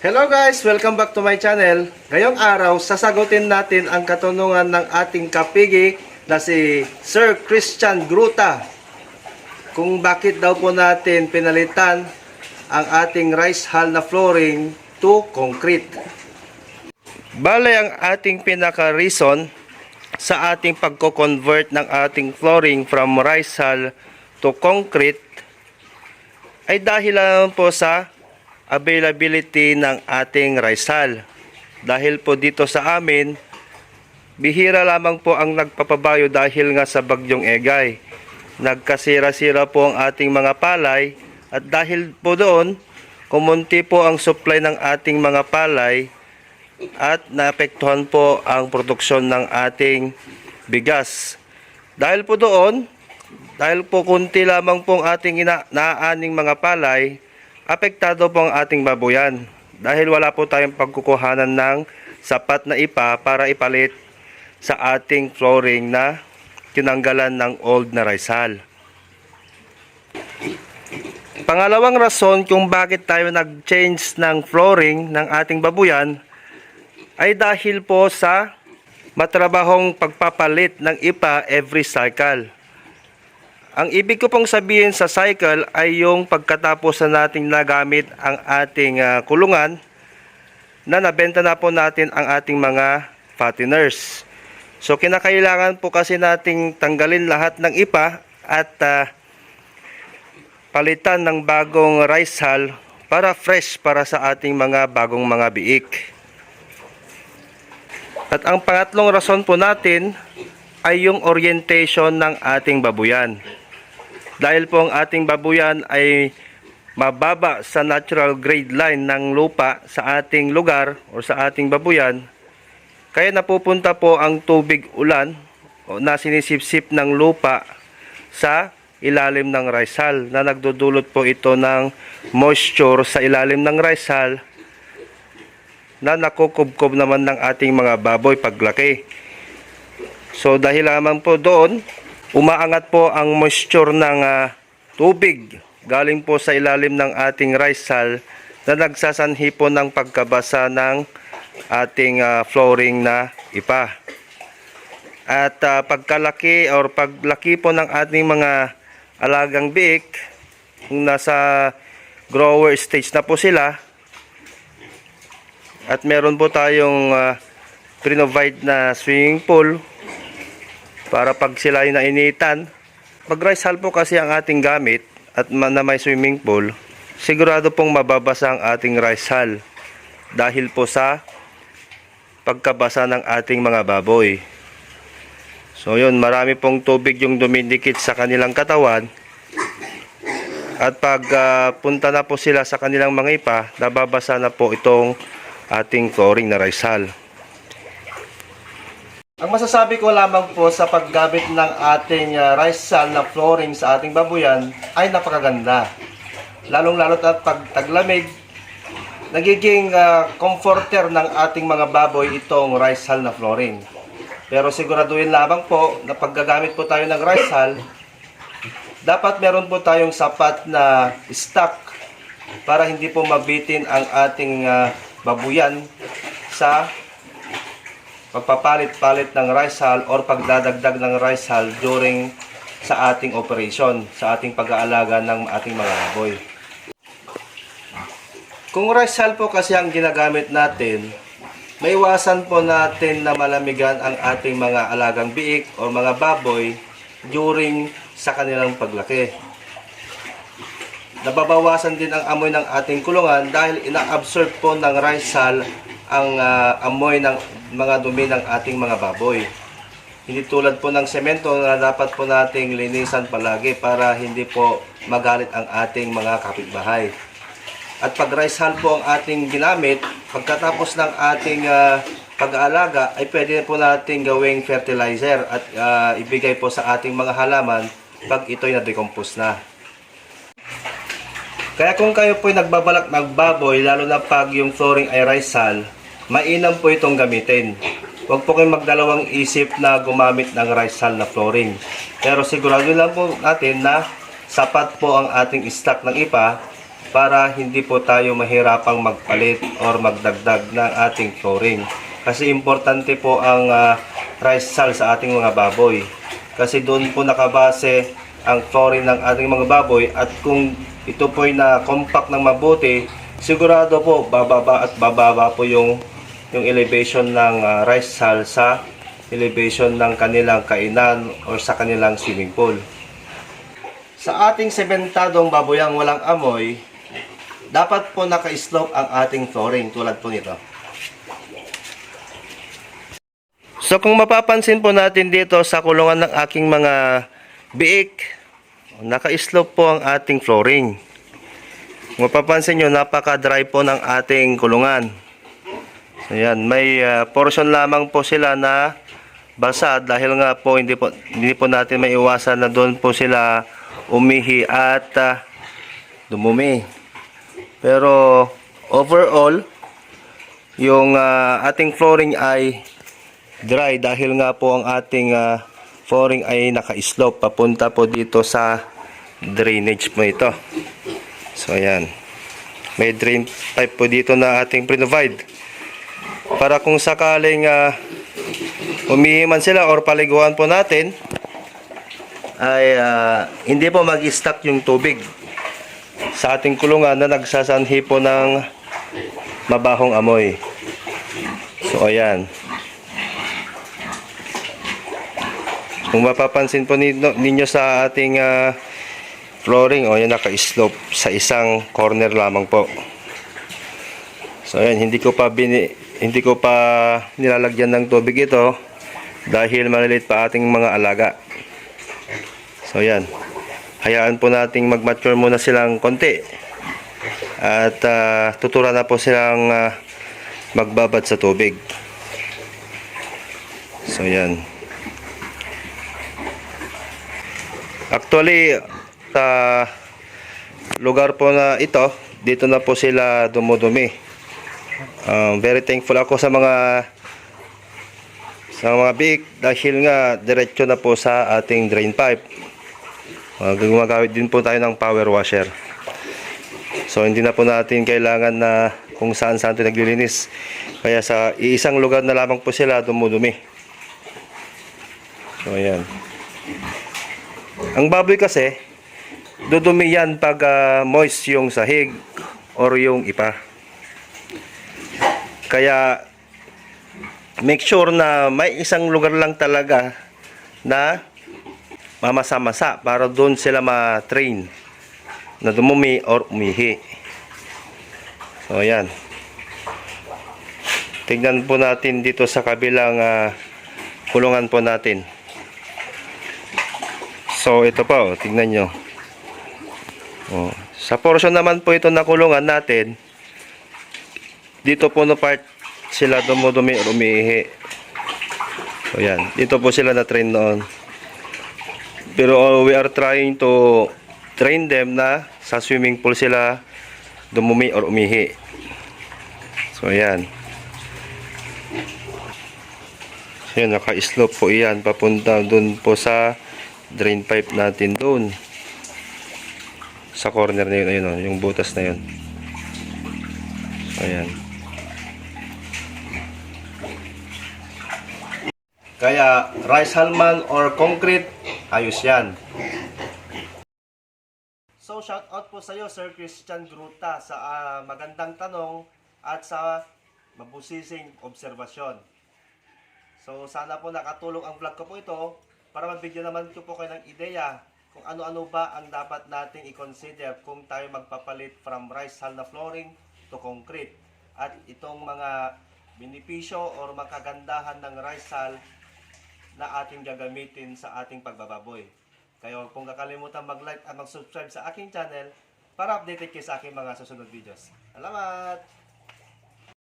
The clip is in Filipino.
Hello guys! Welcome back to my channel. Ngayong araw, sasagutin natin ang katanungan ng ating kapigi na si Sir Christian Gruta. Kung bakit daw po natin pinalitan ang ating rice hull na flooring to concrete. Bale ang ating pinaka-reason sa ating pagko-convert ng ating flooring from rice hull to concrete ay dahil lang po sa availability ng ating hull. Dahil po dito sa amin, bihira lamang po ang nagpapabayo dahil nga sa bagyong egay. Nagkasira-sira po ang ating mga palay at dahil po doon, kumunti po ang supply ng ating mga palay at naapektuhan po ang produksyon ng ating bigas. Dahil po doon, dahil po kunti lamang pong ating ina- naaaning mga palay, apektado po ang ating babuyan. Dahil wala po tayong pagkukuhanan ng sapat na ipa para ipalit sa ating flooring na tinanggalan ng old na hull. Pangalawang rason kung bakit tayo nag-change ng flooring ng ating babuyan ay dahil po sa matrabahong pagpapalit ng ipa every cycle. Ang ibig ko pong sabihin sa cycle ay yung pagkatapos na nating nagamit ang ating ah, kulungan na nabenta na po natin ang ating mga fatteners. So kinakailangan po kasi nating tanggalin lahat ng ipa at ah, palitan ng bagong rice hull para fresh para sa ating mga bagong mga biik. At ang pangatlong rason po natin ay yung orientation ng ating babuyan. Dahil po ang ating babuyan ay mababa sa natural grade line ng lupa sa ating lugar o sa ating babuyan, kaya napupunta po ang tubig ulan o na sinisipsip ng lupa sa ilalim ng rice hull na nagdudulot po ito ng moisture sa ilalim ng rice hull na nakukubkob naman ng ating mga baboy paglaki. So dahil lamang po doon, umaangat po ang moisture ng ah, tubig galing po sa ilalim ng ating rice hull na nagsasanhi po ng pagkabasa ng ating ah, flooring na ipa. At ah, pagkalaki or paglaki po ng ating mga alagang biik, kung nasa grower stage na po sila, at meron po tayong uh, provide na swimming pool para pag sila ay nainitan. Pag rice hull po kasi ang ating gamit at na may swimming pool, sigurado pong mababasa ang ating rice hull dahil po sa pagkabasa ng ating mga baboy. So yun, marami pong tubig yung dumidikit sa kanilang katawan. At pag ah, punta na po sila sa kanilang mga ipa, nababasa na po itong ating flooring na rice hull. Ang masasabi ko lamang po sa paggamit ng ating ah, rice hull na flooring sa ating babuyan ay napakaganda. Lalong-lalo at pag taglamig, nagiging ah, comforter ng ating mga baboy itong rice hull na flooring. Pero siguraduhin lamang po na paggagamit po tayo ng rice hull, dapat meron po tayong sapat na stock para hindi po mabitin ang ating ah, babuyan sa pagpapalit-palit ng rice hull or pagdadagdag ng rice hull during sa ating operation, sa ating pag-aalaga ng ating mga baboy. Kung rice hull po kasi ang ginagamit natin, maiwasan po natin na malamigan ang ating mga alagang biik o mga baboy during sa kanilang paglaki. Nababawasan din ang amoy ng ating kulungan dahil ina-absorb po ng rice hull ang ah, amoy ng mga dumi ng ating mga baboy. Hindi tulad po ng semento na dapat po nating linisan palagi para hindi po magalit ang ating mga kapitbahay. At pag rice hull po ang ating ginamit, pagkatapos ng ating ah, pag-aalaga, ay pwede po nating gawing fertilizer at ah, ibigay po sa ating mga halaman pag ito'y na-decompose na. Kaya kung kayo po'y nagbabalak magbaboy, lalo na pag yung flooring ay rice hull, mainam po itong gamitin. Huwag po kayong magdalawang isip na gumamit ng rice hull na flooring. Pero sigurado lang po natin na sapat po ang ating stock ng ipa para hindi po tayo mahirapang magpalit or magdagdag ng ating flooring. Kasi importante po ang ah, rice hull sa ating mga baboy. Kasi doon po nakabase ang flooring ng ating mga baboy at kung ito po ay na compact ng mabuti, sigurado po bababa at bababa po yung yung elevation ng ah, rice hull sa elevation ng kanilang kainan or sa kanilang swimming pool. Sa ating sementadong baboyang walang amoy, dapat po naka-slope ang ating flooring tulad po nito. So kung mapapansin po natin dito sa kulungan ng aking mga biik, naka-slope po ang ating flooring. Kung mapapansin nyo, napaka-dry po ng ating kulungan. Ayan, may ah, portion lamang po sila na basa dahil nga po hindi po, hindi po natin may iwasan na doon po sila umihi at ah, dumumi. Pero overall, yung ah, ating flooring ay dry dahil nga po ang ating ah, flooring ay naka-slope papunta po dito sa drainage mo ito. So ayan. May drain pipe po dito na ating provide. Para kung sakaling uh, umihiman sila or paliguan po natin ay ah, hindi po mag-stuck yung tubig sa ating kulungan na nagsasanhi po ng mabahong amoy. So ayan. Kung mapapansin po ninyo, ninyo sa ating ah, flooring, o yan naka-slope sa isang corner lamang po. So ayan, hindi ko pa bini, hindi ko pa nilalagyan ng tubig ito dahil maliliit pa ating mga alaga. So ayan. Hayaan po nating mag-mature muna silang konti. At ah, tuturan na po silang ah, magbabad sa tubig. So ayan. Actually, sa lugar po na ito, dito na po sila dumudumi. Um, very thankful ako sa mga sa mga big dahil nga diretso na po sa ating drain pipe. Uh, gumagamit din po tayo ng power washer. So hindi na po natin kailangan na kung saan saan ito naglilinis. Kaya sa iisang lugar na lamang po sila dumudumi. So ayan. Ang baboy kasi, dudumi yan pag ah, moist yung sahig or yung ipa. Kaya make sure na may isang lugar lang talaga na mamasa-masa para doon sila ma-train na dumumi or umihi. So ayan. Tignan po natin dito sa kabilang ah, kulungan po natin. So ito pa, oh, tingnan nyo. Oh, sa portion naman po ito na kulungan natin, dito po na part sila dumudumi umiihi. So yan, dito po sila na train noon. Pero uh, we are trying to train them na sa swimming pool sila dumumi or umihi. So yan. So yan, naka-slope po iyan papunta dun po sa drain pipe natin doon sa corner na yun, ayun, oh, yung butas na yun ayan kaya rice halman or concrete ayos yan so shout out po sa iyo Sir Christian Gruta sa ah, magandang tanong at sa mabusising obserbasyon So sana po nakatulong ang vlog ko po ito para mabigyan naman ko po kayo ng ideya kung ano-ano ba ang dapat nating i-consider kung tayo magpapalit from rice hull na flooring to concrete. At itong mga benepisyo or makagandahan ng rice hull na ating gagamitin sa ating pagbababoy. Kaya huwag pong kakalimutan mag-like at mag-subscribe sa aking channel para updated kayo sa aking mga susunod videos. Salamat!